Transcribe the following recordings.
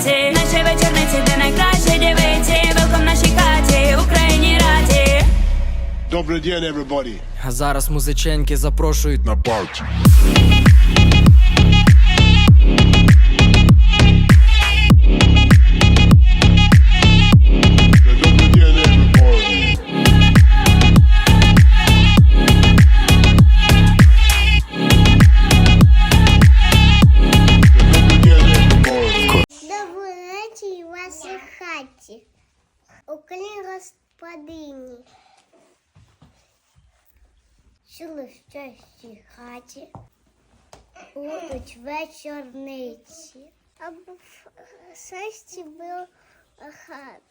гуляють наші вечорниці, де найкращі дівиці, велком нашій хаті, Україні раді. Добрий день, everybody. А зараз музиченьки запрошують На парті. Хаті. Уклін господині. Що в цій хаті будуть вечорниці. Або в шесті було хаті.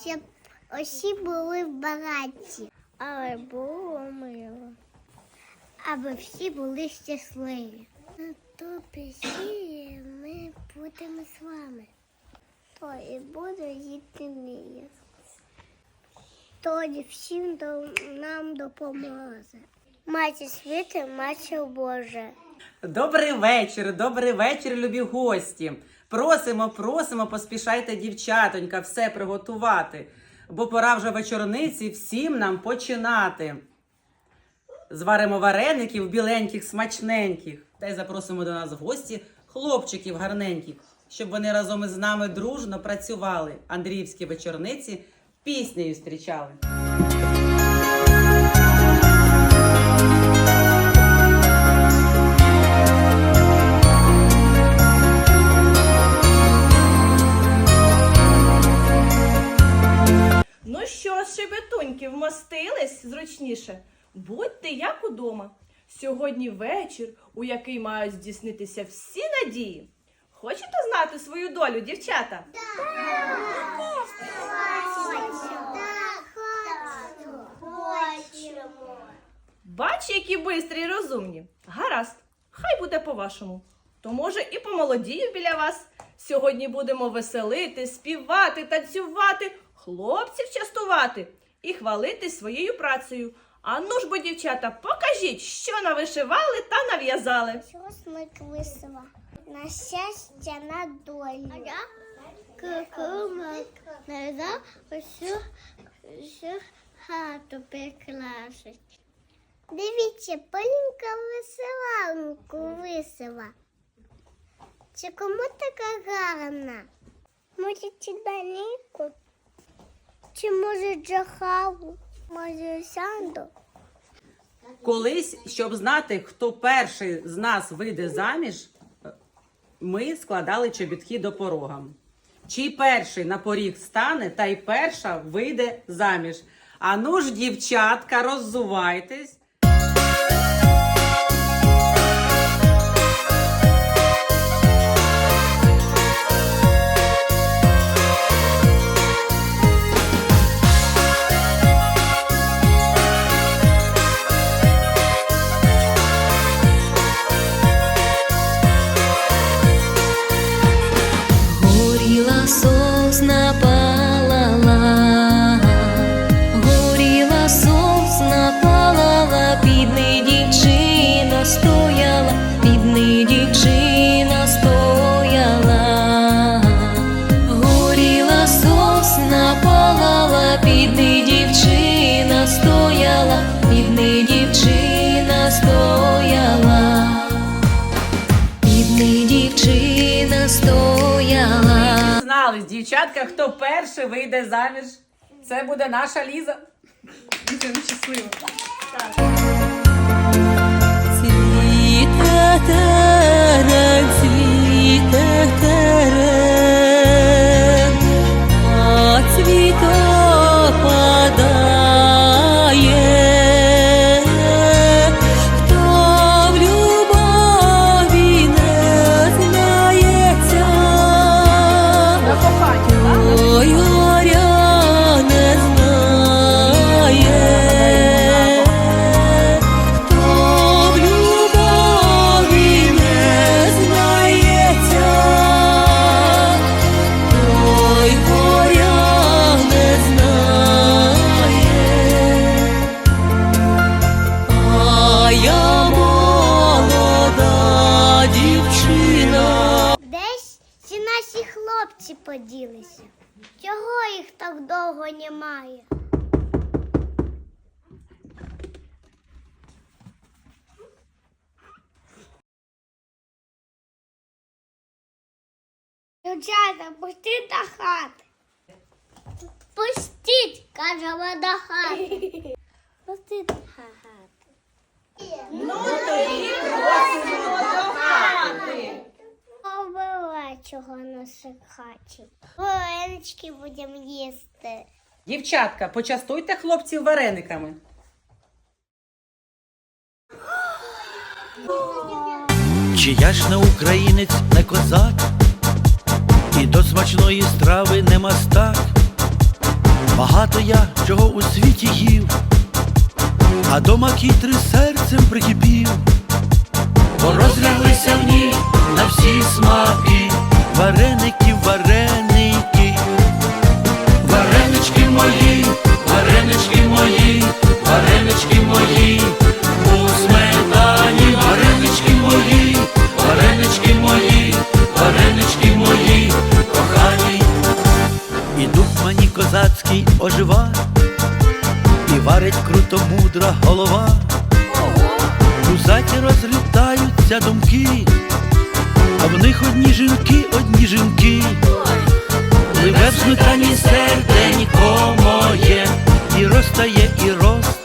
Щоб усі були багаті, але було мило. Аби всі були щасливі. На сірі ми будемо з вами. То і буду єдиний. Тоді всім нам допоможе. Маті світи, матір Боже. Добрий вечір, добрий вечір, любі гості. Просимо, просимо, поспішайте, дівчатонька, все приготувати, бо пора вже вечорниці всім нам починати. Зваримо вареників біленьких, смачненьких. Та й запросимо до нас гості хлопчиків гарненьких, щоб вони разом із нами дружно працювали. Андріївські вечорниці піснею зустрічали. Ну що шебетуньки, вмостились зручніше? Будьте як удома. Сьогодні вечір, у який мають здійснитися всі надії. Хочете знати свою долю, дівчата? Хочемо. Бач, які бистрі й розумні. Гаразд, хай буде по-вашому. То може і помолодію біля вас. Сьогодні будемо веселити, співати, танцювати, хлопців частувати і хвалити своєю працею. А ну ж бо, дівчата, покажіть, що навишивали та нав'язали. Що смик висила? На щастя, на долю. Кукумок назад усю, усю хату прикрашить. Дивіться, Полінка веселанку висила. Чи кому така гарна? Може, чи Даніку? Чи може Джахаву? Може, Санду? Колись, щоб знати, хто перший з нас вийде заміж, ми складали чобітки до порога. Чий перший на поріг стане, та й перша вийде заміж. А ну ж, дівчатка, роззувайтесь. Дівчатка, хто перший вийде заміж. Це буде наша Ліза. Ліза, щаслива. Цвіте терен, цвіте терен, а цвіток падає. Чого їх так довго немає? Дівчата, пустіть до хати. Пустіть, кажемо до хати. Пустіть до хати. Ну тоді просимо до хати. Побила чого наших хаті. Варенички будемо їсти. Дівчатка, почастуйте хлопців варениками. Чи я ж не українець, не козак, і до смачної страви не мастак. Багато я чого у світі їв, а до макітри серцем прикипів, бо розляглися в ній на всі смаки, вареники, вареники, варенички мої, варенички мої, варенички мої, у сметані, варенички мої, варенички мої, варенички мої, кохані. І дух мені козацький ожива, і варить круто мудра голова. У заті розлітаються думки, а в них одні жінки, одні жінки. Пливе в сметані серденько моє, і розтає, і розтає.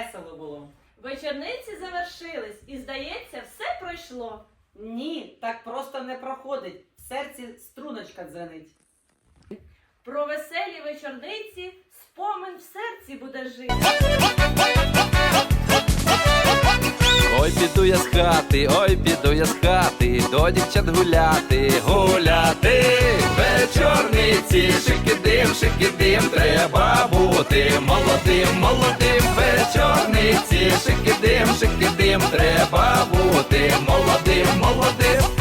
Весело було. Вечорниці завершились і, здається, все пройшло. Ні, так просто не проходить. В серці струночка дзвенить. Про веселі вечорниці спомин в серці буде жити. Ой, піду я з хати, ой, піду я з хати, до дівчат гуляти, гуляти вечорниці, шикидим, шикидим, треба бути молодим, молодим. Вечорниці, шикидим, шикидим, треба бути молодим, молодим.